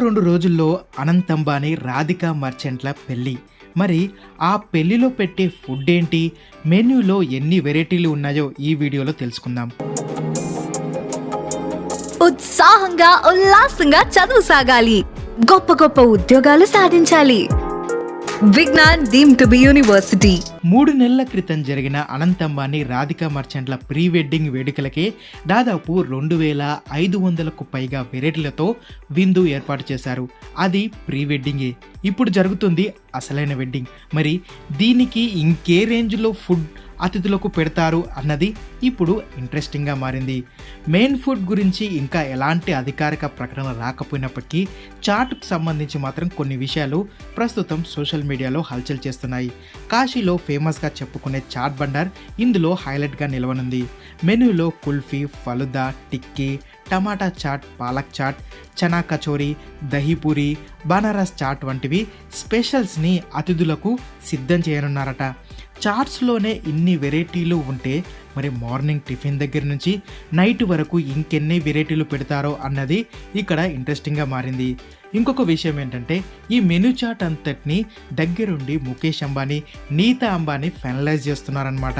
రెండు రోజుల్లో అనంత్ అంబానీ రాధికా మర్చెంట్ల పెళ్ళి. మరి ఆ పెళ్ళిలో పెట్టే ఫుడ్ ఏంటి మెన్యూలో ఎన్ని వెరైటీలు ఉన్నాయో ఈ వీడియోలో తెలుసుకుందాం. ఉత్సాహంగా ఉల్లాసంగా చదువు సాగాలి. గొప్ప గొప్ప ఉద్యోగాలు సాధించాలి. Vignan deemed to be university. మూడు నెలల క్రితం జరిగిన అనంతంబాని రాధిక మర్చెంట్ల ప్రీ వెడ్డింగ్ వేడుకలకే దాదాపు రెండు వేల ఐదు వందలకు పైగా వెరైటీలతో విందు ఏర్పాటు చేశారు. అది ప్రీ వెడ్డింగే ఇప్పుడు జరుగుతుంది అసలైన వెడ్డింగ్. మరి దీనికి ఇంకే రేంజ్లో ఫుడ్ అతిథులకు పెడతారు అన్నది ఇప్పుడు ఇంట్రెస్టింగ్గా మారింది. మెయిన్ ఫుడ్ గురించి ఇంకా ఎలాంటి అధికారిక ప్రకటన రాకపోయినప్పటికీ చాట్కు సంబంధించి మాత్రం కొన్ని విషయాలు ప్రస్తుతం సోషల్ మీడియాలో హల్చల్ చేస్తున్నాయి. కాశీలో ఫేమస్గా చెప్పుకునే చాట్ బండర్ ఇందులో హైలైట్గా నిలవనుంది. మెనూలో కుల్ఫీ ఫలుదా టిక్కీ టమాటా చాట్ పాలక్ చాట్ చనా కచోరీ దహీపూరి బనారస్ చాట్ వంటివి స్పెషల్స్ని అతిథులకు సిద్ధం చేయనున్నారట. చార్ట్స్లోనే ఇన్ని వెరైటీలు ఉంటే మరి మార్నింగ్ టిఫిన్ దగ్గర నుంచి నైట్ వరకు ఇంకెన్ని వెరైటీలు పెడతారో అన్నది ఇక్కడ ఇంట్రెస్టింగ్గా మారింది. ఇంకొక విషయం ఏంటంటే ఈ మెనూ చార్ట్ అంతటిని దగ్గరుండి ముఖేష్ అంబానీ నీతా అంబానీ ఫైనలైజ్ చేస్తున్నారనమాట